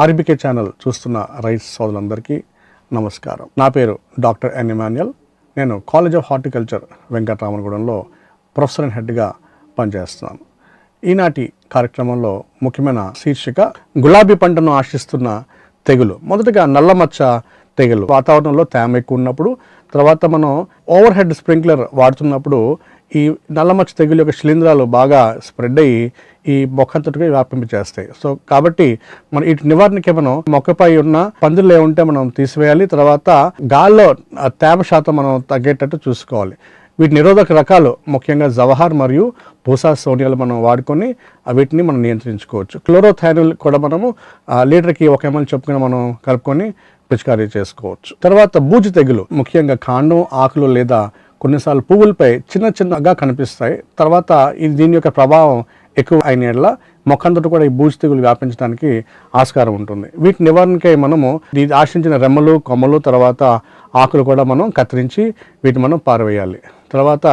RBK channel చూస్తున్న rice సోదరులందరికీ నమస్కారం. నా పేరు డాక్టర్ ఎన్ ఎమాన్యుయల్ నేను కాలేజ్ ఆఫ్ హార్టికల్చర్ వెంకటరామనగూడెంలో ప్రొఫెసర్ అండ్ హెడ్గా పనిచేస్తున్నాను. ఈనాటి కార్యక్రమంలో ముఖ్యమైన శీర్షిక గులాబీ పంటను ఆశిస్తున్న తెగులు. మొదటగా నల్లమచ్చ తెగులు. వాతావరణంలో తేమ ఎక్కువ ఉన్నప్పుడు తర్వాత మనం ఓవర్ హెడ్ స్ప్రింక్లర్ వాడుతున్నప్పుడు ఈ నల్లమచ్చ తెగులు యొక్క శిలీంధ్రాలు బాగా స్ప్రెడ్ అయ్యి ఈ మొక్కంతటిగా వ్యాపింపచేస్తాయి సో కాబట్టి మనం వీటి నివారణకి మనం మొక్కపై ఉన్న పందులు ఏముంటే మనం తీసివేయాలి. తర్వాత గాల్లో తేమ శాతం మనం తగ్గేటట్టు చూసుకోవాలి. వీటి నిరోధక రకాలు ముఖ్యంగా జవహార్ మరియు పూసా సోనియాలు మనం వాడుకొని వీటిని మనం నియంత్రించుకోవచ్చు. క్లోరోథైనల్ కూడా మనము లీటర్కి ఒక ఎంఎల్ చొప్పున మనం కలుపుకొని పిచికారీ చేసుకోవచ్చు. తర్వాత బూజు తెగులు ముఖ్యంగా కాండం ఆకులు లేదా కొన్నిసార్లు పువ్వులపై చిన్న చిన్నగా కనిపిస్తాయి. తర్వాత ఇది దీని యొక్క ప్రభావం ఎక్కువ అయిన ఎడల మొక్కంతటి కూడా ఈ బూజు తెగులు వ్యాపించడానికి ఆస్కారం ఉంటుంది. వీటి నివారణకై మనము ఇది ఆశించిన రెమ్మలు కొమ్మలు తర్వాత ఆకులు కూడా మనం కత్తిరించి వీటిని మనం పారవేయాలి. తర్వాత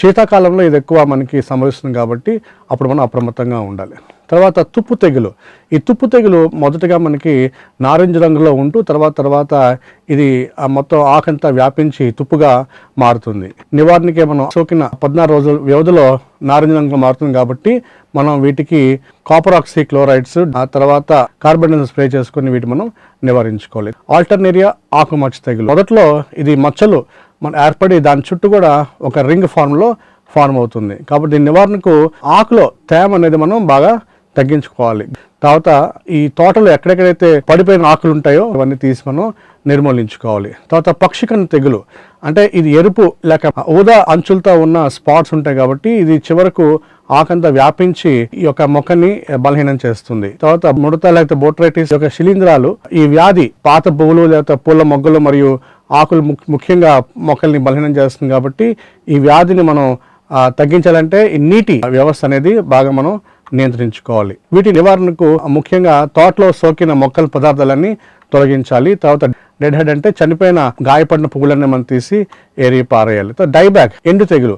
శీతాకాలంలో ఇది ఎక్కువ మనకి సంభవిస్తుంది కాబట్టి అప్పుడు మనం అప్రమత్తంగా ఉండాలి. తర్వాత తుప్పు తెగులు. ఈ తుప్పు తెగులు మొదటగా మనకి నారింజ రంగులో ఉంటూ తర్వాత తర్వాత ఇది ఆ మొత్తం ఆకంతా వ్యాపించి తుప్పుగా మారుతుంది. నివారణకి మనం సోకిన పద్నాలుగు రోజుల వ్యవధిలో నారింజ రంగులో మారుతుంది కాబట్టి మనం వీటికి కాపర్ ఆక్సీ క్లోరైడ్స్ ఆ తర్వాత కార్బన్ స్ప్రే చేసుకొని వీటి మనం నివారించుకోవాలి. ఆల్టర్నేరియా ఆకుమచ్చ తెగులు. మొదట్లో ఇది మచ్చలు మన ఏర్పడి దాని చుట్టూ కూడా ఒక రింగ్ ఫార్మ్లో ఫార్మ్ అవుతుంది. కాబట్టి దీని నివారణకు ఆకులో తేమ అనేది మనం బాగా తగ్గించుకోవాలి. తర్వాత ఈ తోటలో ఎక్కడెక్కడైతే పడిపోయిన ఆకులు ఉంటాయో అవన్నీ తీసి మనం నిర్మూలించుకోవాలి. తర్వాత పక్షికన్ను తెగులు. అంటే ఇది ఎరుపు లేక ఊదా అంచులతో ఉన్న స్పాట్స్ ఉంటాయి కాబట్టి ఇది చివరకు ఆకంతా వ్యాపించి ఈ యొక్క మొక్కని బలహీనం చేస్తుంది. తర్వాత ముడత లేకపోతే బోట్రైటిస్ యొక్క శిలీంధ్రాలు ఈ వ్యాధి పాత పువ్వులు లేకపోతే పూల మొగ్గలు మరియు ఆకులు ముఖ్య- ముఖ్యంగా మొక్కల్ని బలహీనం చేస్తుంది కాబట్టి ఈ వ్యాధిని మనం తగ్గించాలంటే ఈ నీటి వ్యవస్థ అనేది బాగా మనం నియంత్రించుకోవాలి. వీటి నివారణకు ముఖ్యంగా తోటలో సోకిన మొక్కల పదార్థాలన్నీ తొలగించాలి. తర్వాత డెడ్ హెడ్ అంటే చనిపోయిన గాయపడిన పువ్వులన్నీ మనం తీసి ఏరి పారేయాలి. డైబ్యాక్ ఎండు తెగులు.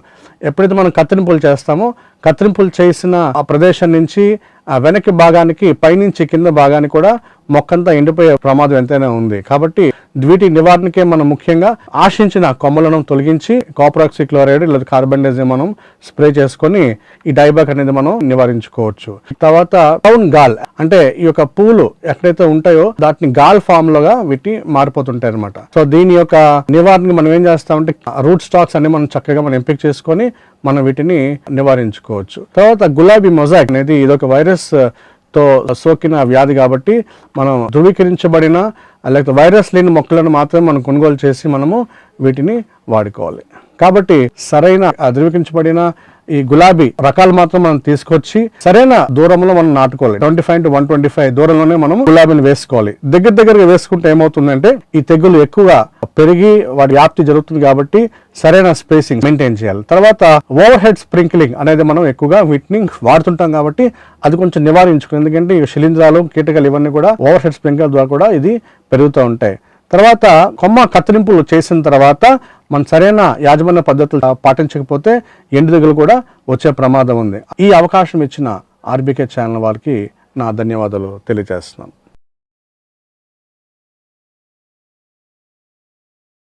ఎప్పుడైతే మనం కత్తిరింపులు చేస్తామో కత్తిరింపులు చేసిన ఆ ప్రదేశం నుంచి ఆ వెనక్కి భాగానికి పైనుంచి కింద భాగానికి కూడా మొక్కంతా ఎండిపోయే ప్రమాదం ఎంతైనా ఉంది. కాబట్టి వీటి నివారణకే మనం ముఖ్యంగా ఆశించిన కొమ్మలను తొలగించి copper oxychloride or carbon dioxide మనం స్ప్రే చేసుకొని ఈ డైబ్యాక్ అనేది మనం నివారించుకోవచ్చు. తర్వాత టౌన్ గాల్. అంటే ఈ యొక్క పూలు ఎక్కడైతే ఉంటాయో దాటిని గాల్ ఫామ్ లోగా వీటి మారిపోతుంటాయి అనమాట సో దీని యొక్క నివారణకి మనం ఏం చేస్తామంటే రూట్ స్టాక్స్ అన్ని మనం చక్కగా మనం ఎంపిక చేసుకొని మనం వీటిని నివారించుకోవచ్చు. తర్వాత గులాబీ మొజాక్ అనేది ఇదొక వైరస్తో సోకిన వ్యాధి కాబట్టి మనం ధృవీకరించబడిన లేకపోతే వైరస్ లేని మొక్కలను మాత్రమే మనం కొనుగోలు చేసి మనము వీటిని వాడుకోవాలి. కాబట్టి సరైన ధృవీకరించబడిన ఈ గులాబీ రకాలు మాత్రం మనం తీసుకొచ్చి సరైన దూరంలో మనం నాటుకోవాలి. Twenty five to one twenty five దూరంలోనే మనం గులాబీని వేసుకోవాలి. దగ్గర దగ్గరగా వేసుకుంటే ఏమవుతుందంటే ఈ తెగులు ఎక్కువగా పెరిగి వాటి వ్యాప్తి జరుగుతుంది కాబట్టి సరైన స్పేసింగ్ మెయింటైన్ చేయాలి. తర్వాత ఓవర్ హెడ్ స్ప్రింక్లింగ్ అనేది మనం ఎక్కువగా వీటిని వాడుతుంటాం కాబట్టి అది కొంచెం నివారించుకుని ఎందుకంటే ఈ శిలీంధ్రాలు కీటకాలు ఇవన్నీ కూడా ఓవర్ హెడ్ స్ప్రింక్లర్ ద్వారా కూడా ఇది పెరుగుతూ ఉంటాయి. తర్వాత కొమ్మ కత్తిరింపులు చేసిన తర్వాత మనం సరైన యాజమాన్య పద్ధతులు పాటించకపోతే ఎండిదిగలు కూడా వచ్చే ప్రమాదం ఉంది. ఈ అవకాశం ఇచ్చిన ఆర్బీకే ఛానల్ వారికి నా ధన్యవాదాలు తెలియజేస్తున్నాను.